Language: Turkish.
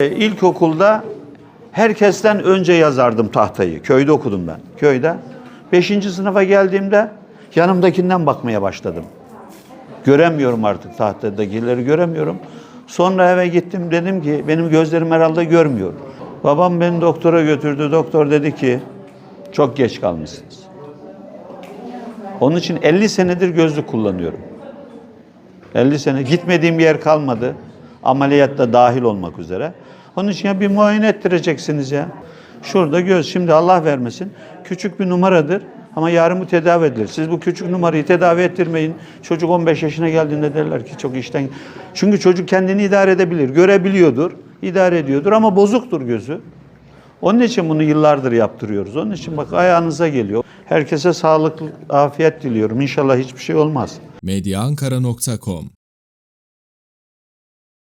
E, İlkokulda herkesten önce yazardım tahtayı. Köyde okudum ben. Köyde. Beşinci sınıfa geldiğimde yanımdakinden bakmaya başladım. Göremiyorum artık tahtadakileri göremiyorum. Sonra eve gittim dedim ki benim gözlerim herhalde görmüyor. Babam beni doktora götürdü. Doktor dedi ki çok geç kalmışsınız. Onun için 50 senedir gözlük kullanıyorum. 50 sene gitmediğim bir yer kalmadı. Ameliyatta dahil olmak üzere. Onun için ya bir muayene ettireceksiniz ya. Şurada göz. Şimdi Allah vermesin. Küçük bir numaradır. Ama yarın bu tedavi edilir. Siz bu küçük numarayı tedavi ettirmeyin. Çocuk 15 yaşına geldiğinde derler ki çok işten... Çünkü çocuk kendini idare edebilir. Görebiliyordur. idare ediyordur ama bozuktur gözü. Onun için bunu yıllardır yaptırıyoruz. Onun için bak ayağınıza geliyor. Herkese sağlıklı, afiyet diliyorum. İnşallah hiçbir şey olmaz. medyaankara.com